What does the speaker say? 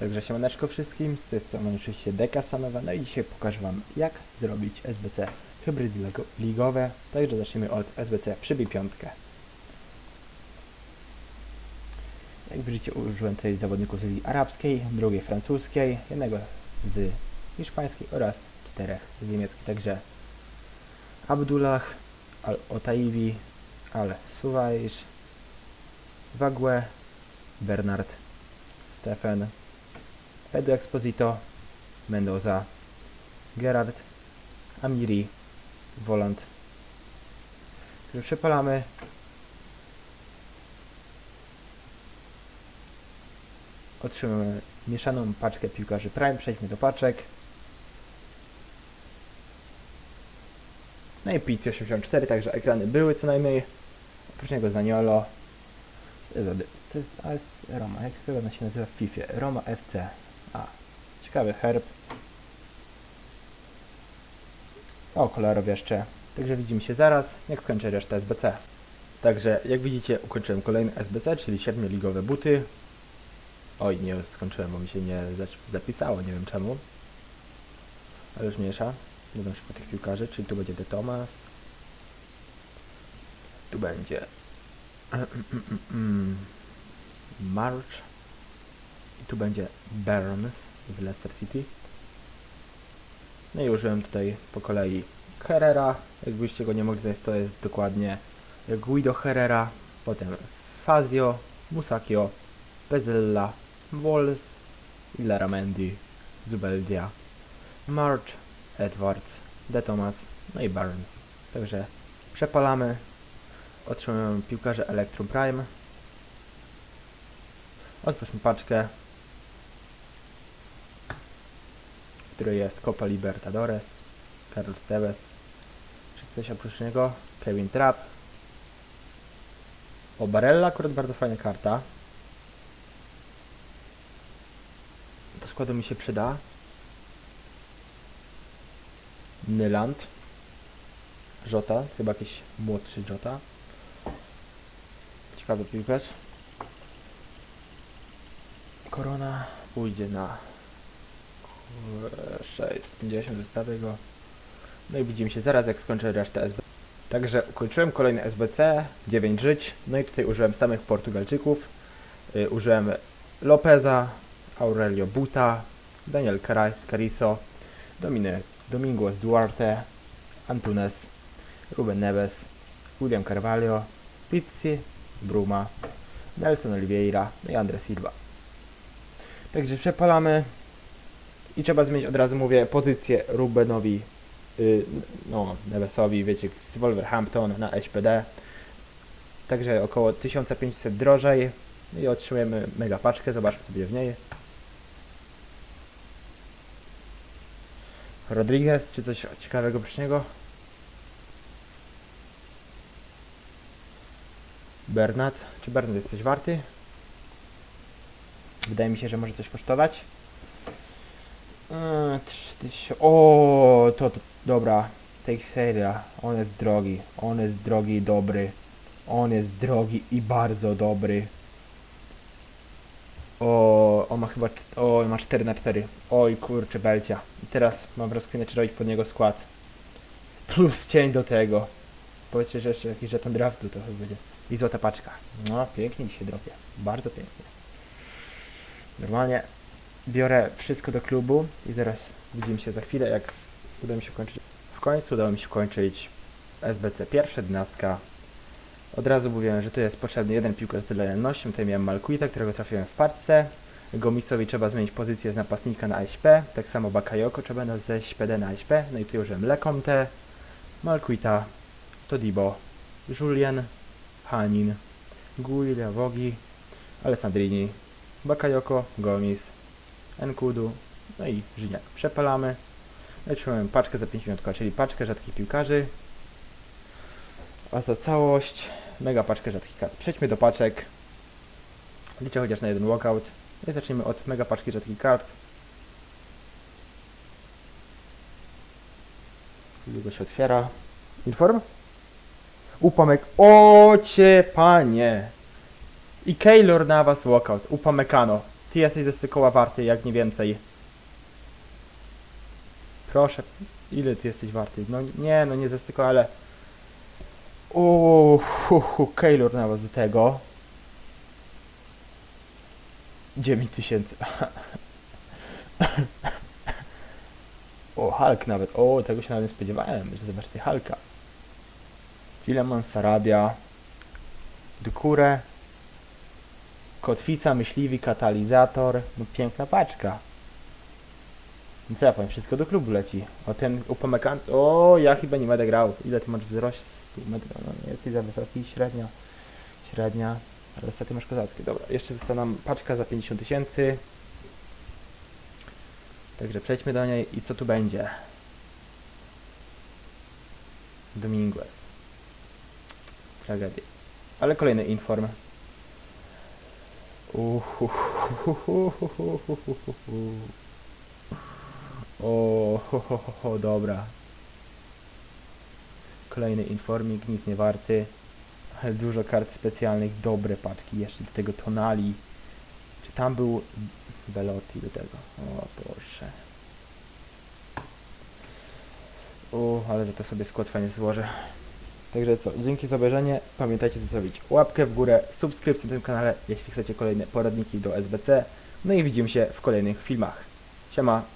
Także siemaneczko wszystkim, z tej strony oczywiście Deka Sanowa, no i dzisiaj pokażę Wam jak zrobić SBC hybrydy ligowe, także zaczniemy od SBC przybij piątkę. Jak widzicie użyłem tutaj zawodników z ligi arabskiej, drugiej francuskiej, jednego z hiszpańskiej oraz czterech z niemieckiej, także Abdullah, Al-Otaibi, Al-Suwaisz, Wague, Bernard, Stefan, Pedro Exposito, Mendoza, Gerard, Amiri, Volant. Który przepalamy. Otrzymamy mieszaną paczkę piłkarzy Prime. Przejdźmy do paczek. No i Pizzi 84, także ekrany były co najmniej. Oprócz niego Zaniolo. To jest, Roma, jak chyba ona się nazywa w FIFA? Roma FC. A, ciekawy herb. O, kolorów jeszcze. Także widzimy się zaraz, jak skończę resztę SBC. Także, jak widzicie, ukończyłem kolejny SBC, czyli siedmioligowe buty. Oj, nie skończyłem, bo mi się nie zapisało, nie wiem czemu. Ale już mniejsza. Dodam po tych piłkarzy, czyli tu będzie De Thomas. Tu będzie March. I tu będzie Burns z Leicester City. No i użyłem tutaj po kolei Herrera. Jakbyście go nie mogli znaleźć, to jest dokładnie Guido Herrera. Potem Fazio, Musakio, Pezzella, Walls, Ilara Mendy, Zubeldia, March, Edwards, De Thomas, no i Burns. Także przepalamy. Otrzymujemy piłkarze Electrum Prime. Otwórzmy paczkę, w której jest Copa Libertadores, Carlos Tevez, czy coś oprócz niego, Kevin Trapp. O, Barella akurat bardzo fajna karta. Do składu mi się przyda. Nyland. Jota, chyba jakiś młodszy Jota. Ciekawy piłkarz. Korona pójdzie na 650, wystawię go. No i widzimy się zaraz, jak skończę resztę SB. Także ukończyłem kolejny SBC, 9 żyć. No i tutaj użyłem samych Portugalczyków. Y, użyłem Lopeza, Aurelio Buta, Daniel Cariso, Domine, Domingos Duarte, Antunes, Ruben Neves, William Carvalho, Pizzi, Bruma, Nelson Oliveira no i Andre Silva. Także przepalamy i trzeba zmienić od razu mówię pozycję Rubenowi, y, no Nevesowi, wiecie, z Wolverhampton na SPD. Także około 1500 drożej i otrzymujemy mega paczkę, zobaczmy co będzie w niej. Rodriguez, czy coś ciekawego oprócz niego? Bernat, czy Bernat jest coś warty? Wydaje mi się, że może coś kosztować. Eee, 3000. O, to, to dobra. Teixeira. On jest drogi. On jest drogi i dobry. On jest drogi i bardzo dobry. O, on ma chyba. O, ma 4 na 4 Oj, kurczę, belcia. I teraz mam rozkminę, czy robić pod niego skład. Plus cień do tego. Powiedzcie, że jeszcze jakiś żeton draftu to chyba będzie. I złota paczka. No, pięknie dzisiaj dropie. Bardzo pięknie. Normalnie biorę wszystko do klubu i zaraz widzimy się za chwilę, jak uda mi się kończyć. W końcu udało mi się kończyć SBC pierwsze dnaska. Od razu mówiłem, że tu jest potrzebny jeden piłkarz z lojalnością. Tutaj miałem Malkuita, którego trafiłem w parce. Gomisowi trzeba zmienić pozycję z napastnika na ASP. Tak samo Bakayoko trzeba ze SPD na ASP. No i tutaj użyłem Leconte, Malkuita, Todibo, Julien, Hanin, Guilia, Wogi, Alessandrini, Bakayoko, Gomis, Enkudu, no i Żyniak. Przepalamy. I trzymamy paczkę za 50, czyli paczkę rzadkich piłkarzy. A za całość mega paczkę rzadkich kart. Przejdźmy do paczek. Liczę chociaż na jeden walkout. I zacznijmy od mega paczki rzadkich kart. Długo się otwiera. Inform? Upamek. O cię panie! I Keylor Navas walkout. Upamecano. Ty jesteś ze Sykoła warty, jak nie więcej. Proszę, ile ty jesteś warty? No nie, no nie ze Sykoła, ale... Uuu, hu, hu, Keylor do tego. 9 tysięcy. o, Hulk nawet. O, tego się nawet nie spodziewałem, że zobacz ty Hulka. Filemon Sarabia. Dukure. Kotwica, myśliwi, katalizator. No piękna paczka. No co ja powiem, wszystko do klubu leci. O ten upomekan... O, ja chyba nie będę grał. Ile ty masz wzrostu? No, nie jesteś za wysoki, średnia. Średnia. Ale niestety masz kozackie. Dobra, jeszcze została nam paczka za 50 tysięcy. Także przejdźmy do niej i co tu będzie? Dominguez. Tragedia. Ale kolejny inform. Uhuhuhuhuhuhuhuhu. O, ho, dobra. Kolejny informik, nic nie warty. Dużo kart specjalnych, dobre paczki, jeszcze do tego tonali. Czy tam był Velotti do tego? O proszę. U, ale za to sobie skład fajnie złożę. Także co, dzięki za obejrzenie. Pamiętajcie zostawić łapkę w górę, subskrypcję na tym kanale, jeśli chcecie kolejne poradniki do SBC. No i widzimy się w kolejnych filmach. Siema.